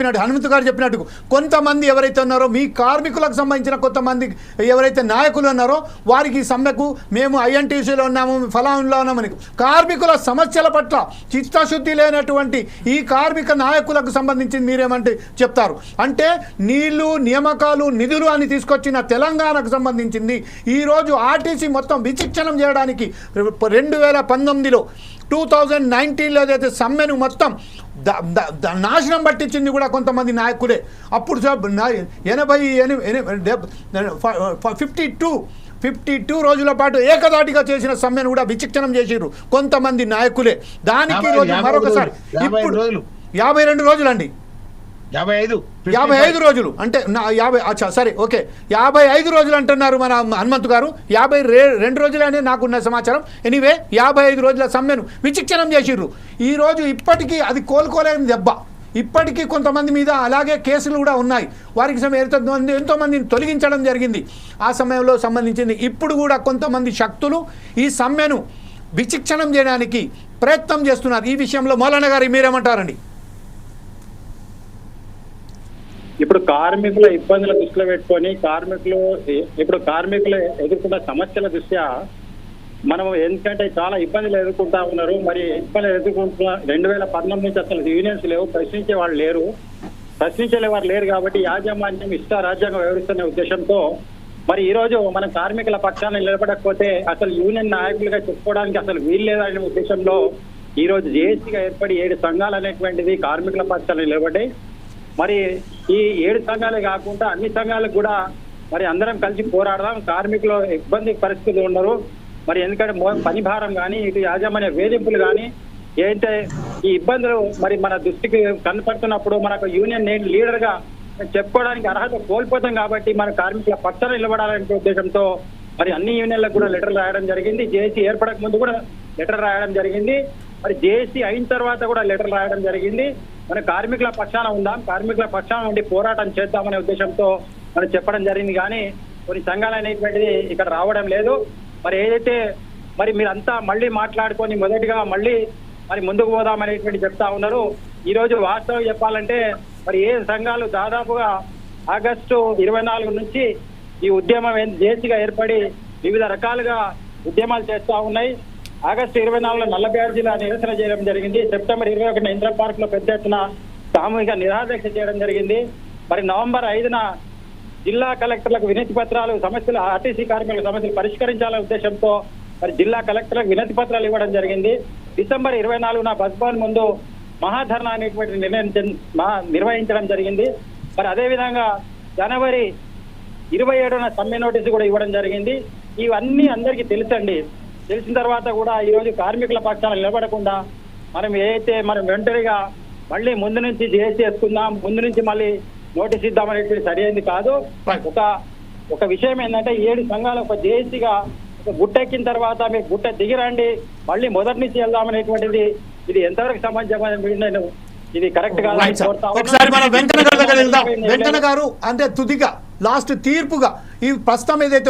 చెప్పినట్టు హనుమంతు గారు చెప్పినట్టు కొంతమంది ఎవరైతే ఉన్నారో మీ కార్మికులకు సంబంధించిన కొంతమంది ఎవరైతే నాయకులు ఉన్నారో వారికి సమ్మెకు మేము ఐఎన్టీసీలో ఉన్నాము ఫలాంలో ఉన్నామని కార్మికుల సమస్యల పట్ల చిత్తశుద్ధి లేనటువంటి ఈ కార్మిక నాయకులకు సంబంధించి మీరేమంటే చెప్తారు. అంటే నీళ్ళు నియామకాలు నిధులు అని తీసుకొచ్చిన తెలంగాణకు సంబంధించింది. ఈరోజు ఆర్టీసీ మొత్తం విచిక్షణం చేయడానికి రెండు వేల పంతొమ్మిదిలో టూ థౌజండ్ నైన్టీన్లో ఏదైతే సమ్మెను మొత్తం నాశనం పట్టించింది కూడా కొంతమంది నాయకులే. అప్పుడు ఎనభై ఫిఫ్టీ టూ ఫిఫ్టీ టూ రోజుల పాటు ఏకదాటిగా చేసిన సమ్మెను కూడా విచిక్షణం చేసిర్రు కొంతమంది నాయకులే. దానికి రోజు మరొకసారి రోజులు. ఇప్పుడు రోజులు. యాభై రెండు రోజులండి. యాభై ఐదు యాభై ఐదు రోజులు. అంటే నా యాభై అచ్చా సరే ఓకే. యాభై ఐదు రోజులు అంటున్నారు మన హనుమంతు గారు. యాభై రే రెండు రోజులనే నాకున్న సమాచారం. ఎనీవే యాభై ఐదు రోజుల సమ్మెను విచిక్షణం చేసిర్రు. ఈ రోజు ఇప్పటికీ అది కోలుకోలేని దెబ్బ. ఇప్పటికీ కొంతమంది మీద అలాగే కేసులు కూడా ఉన్నాయి. వారికి సమయం ఎంతో మందిని తొలగించడం జరిగింది. ఆ సమయంలో సంబంధించింది ఇప్పుడు కూడా కొంతమంది శక్తులు ఈ సమ్మెను విచిక్షణం చేయడానికి ప్రయత్నం చేస్తున్నారు. ఈ విషయంలో మౌలానా గారు మీరేమంటారండి? ఇప్పుడు కార్మికుల ఇబ్బందుల దృష్టిలో పెట్టుకొని కార్మికులు ఇప్పుడు కార్మికులు ఎదుర్కొన్న సమస్యల దృష్ట్యా మనం ఎందుకంటే చాలా ఇబ్బందులు ఎదుర్కొంటా ఉన్నారు. మరి ఇబ్బందులు ఎదుర్కొంటున్న రెండు వేల పంతొమ్మిది నుంచి అసలు యూనియన్స్ లేవు ప్రశ్నించే వాళ్ళు లేరు. ప్రశ్నించే వారు లేరు కాబట్టి యాజమాన్యం ఇష్ట రాజ్యాంగం వ్యవహరిస్తున్న ఉద్దేశంతో మరి ఈ రోజు మన కార్మికుల పక్షాన నిలబడకపోతే అసలు యూనియన్ నాయకులుగా చెప్పుకోవడానికి అసలు వీలు లేదనే ఉద్దేశంలో ఈ రోజు జేఏసీగా ఏర్పడి ఏడు సంఘాలు అనేటువంటిది కార్మికుల పక్షాన నిలబడ్డాయి. మరి ఈ ఏడు సంఘాలే కాకుండా అన్ని సంఘాలకు కూడా మరి అందరం కలిసి పోరాడదాం. కార్మికులు ఇబ్బంది పరిస్థితులు ఉన్నారు. మరి ఎందుకంటే పని భారం కానీ ఇటు యాజమాన్య వేధింపులు కానీ ఏంటంటే ఈ ఇబ్బందులు మరి మన దృష్టికి కనపడుతున్నప్పుడు మనకు యూనియన్ నేను లీడర్గా చెప్పుకోవడానికి అర్హత కోల్పోతాం కాబట్టి మన కార్మికుల పక్షాన నిలబడాలనే ఉద్దేశంతో మరి అన్ని యూనియన్లకు కూడా లెటర్ రాయడం జరిగింది. జేఏసీ ఏర్పడక ముందు కూడా లెటర్ రాయడం జరిగింది. మరి జేఏసీ అయిన తర్వాత కూడా లెటర్ రాయడం జరిగింది. మన కార్మికుల పక్షాన ఉందాం కార్మికుల పక్షాన ఉండి పోరాటం చేద్దామనే ఉద్దేశంతో మనం చెప్పడం జరిగింది. కానీ కొన్ని సంఘాలు అనేటువంటిది ఇక్కడ రావడం లేదు. మరి ఏదైతే మరి మీరంతా మళ్ళీ మాట్లాడుకొని మొదటిగా మళ్ళీ మరి ముందుకు పోదాం అనేటువంటి చెప్తా ఉన్నారు. ఈ రోజు వాస్తవం చెప్పాలంటే మరి ఏ సంఘాలు దాదాపుగా ఆగస్టు ఇరవై నాలుగు నుంచి ఈ ఉద్యమం జేసీగా ఏర్పడి వివిధ రకాలుగా ఉద్యమాలు చేస్తా ఉన్నాయి. ఆగస్టు ఇరవై నాలుగులో నల్ల జిల్లా నిరసన చేయడం జరిగింది. సెప్టెంబర్ ఇరవై ఒకటిన ఇంద్ర పార్క్లో పెద్ద ఎత్తున సామూహిక నిరాదీక్ష చేయడం జరిగింది. మరి నవంబర్ ఐదున జిల్లా కలెక్టర్లకు వినతి పత్రాలు సమస్యలు ఆర్టీసీ కార్మికుల సమస్యలు పరిష్కరించాలనే ఉద్దేశంతో మరి జిల్లా కలెక్టర్లకు వినతి పత్రాలు ఇవ్వడం జరిగింది. డిసెంబర్ ఇరవై నాలుగున బస్భవన్ ముందు మహాధర్నా అనేటువంటి నిర్ణయం నిర్వహించడం జరిగింది. మరి అదేవిధంగా జనవరి ఇరవై ఏడున సమ్మె నోటీసు కూడా ఇవ్వడం జరిగింది. ఇవన్నీ అందరికీ తెలుసండి. తెలిసిన తర్వాత కూడా ఈరోజు కార్మికుల పక్షాన నిలబడకుండా మనం ఏదైతే మనం వెంటరిగా మళ్ళీ ముందు నుంచి జేఏసీ వేసుకుందాం ముందు నుంచి మళ్ళీ నోటీస్ ఇద్దాం అనేటువంటి సరైనది కాదు. ఒక ఒక విషయం ఏంటంటే ఏడు సంఘాలు ఒక జేఏసీగా ఒక గుట్ట ఎక్కిన తర్వాత మీరు గుట్ట దిగిరండి మళ్ళీ మొదటి నుంచి వెళ్దాం అనేటువంటిది ఇది ఎంతవరకు సమంజసమైన నేను ఇది కరెక్ట్ కాదు సార్. ఒకసారి మనం వెంకన్న గారి దగ్గర వెళ్దాం వెంకన్న గారు అంటే తుదిగా లాస్ట్ తీర్పుగా ఈ ప్రస్తుతం ఏదైతే